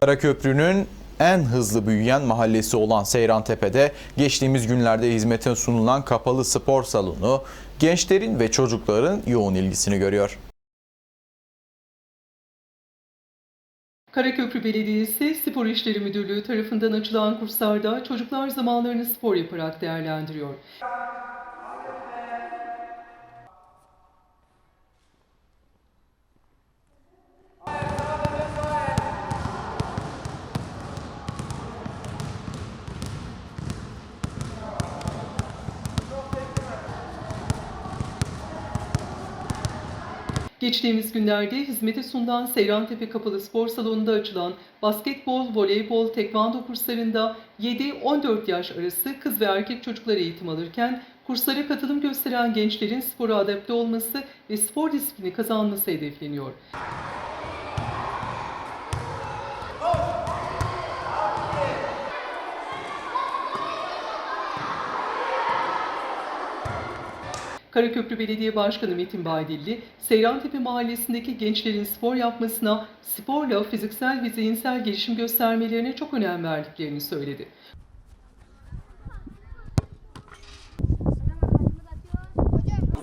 Karaköprü'nün en hızlı büyüyen mahallesi olan Seyrantepe'de geçtiğimiz günlerde hizmete sunulan kapalı spor salonu gençlerin ve çocukların yoğun ilgisini görüyor. Karaköprü Belediyesi Spor İşleri Müdürlüğü tarafından açılan kurslarda çocuklar zamanlarını spor yaparak değerlendiriyor. Geçtiğimiz günlerde hizmete sunulan Seyrantepe Kapalı Spor Salonu'nda açılan basketbol, voleybol, tekvando kurslarında 7-14 yaş arası kız ve erkek çocuklar eğitim alırken kurslara katılım gösteren gençlerin spora adapte olması ve spor disiplini kazanması hedefleniyor. Karaköprü Belediye Başkanı Metin Baydilli, Seyrantepe Mahallesi'ndeki gençlerin spor yapmasına, sporla fiziksel ve zihinsel gelişim göstermelerine çok önem verdiklerini söyledi.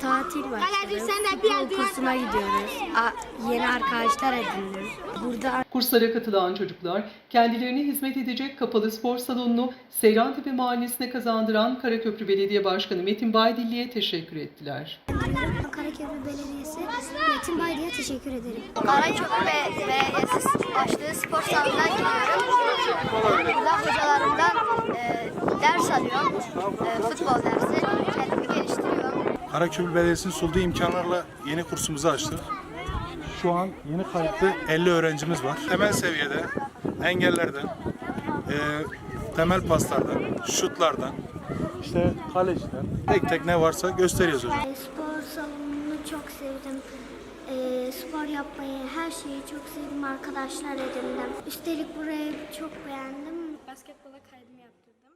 Tatil var. Kaleci sen de bir Futbol kursuna gidiyoruz. A- yeni arkadaşlar edindim. Burada Kurslara katılan çocuklar, kendilerine hizmet edecek kapalı spor salonunu Seyrantepe Mahallesi'ne kazandıran Karaköprü Belediye Başkanı Metin Baydilli'ye teşekkür ettiler. Karaköprü Belediyesi Metin Baydı'ya teşekkür ederim. Karaköprü Belediyesi açtığı spor salonuna gidiyorum. Burada hocalarımdan e, ders alıyorum. E, futbol dersi. Karaköprü Belediyesi'nin sunduğu imkanlarla yeni kursumuzu açtık. Şu an yeni kayıtlı 50 öğrencimiz var. Temel seviyede engellerden, e, temel paslardan, şutlardan, işte kaleciden tek tek ne varsa gösteriyoruz hocam. Spor salonunu çok sevdim. Ee, spor yapmayı, her şeyi çok sevdim. Arkadaşlar edindim. Üstelik burayı çok beğendim. Basketbola kaydım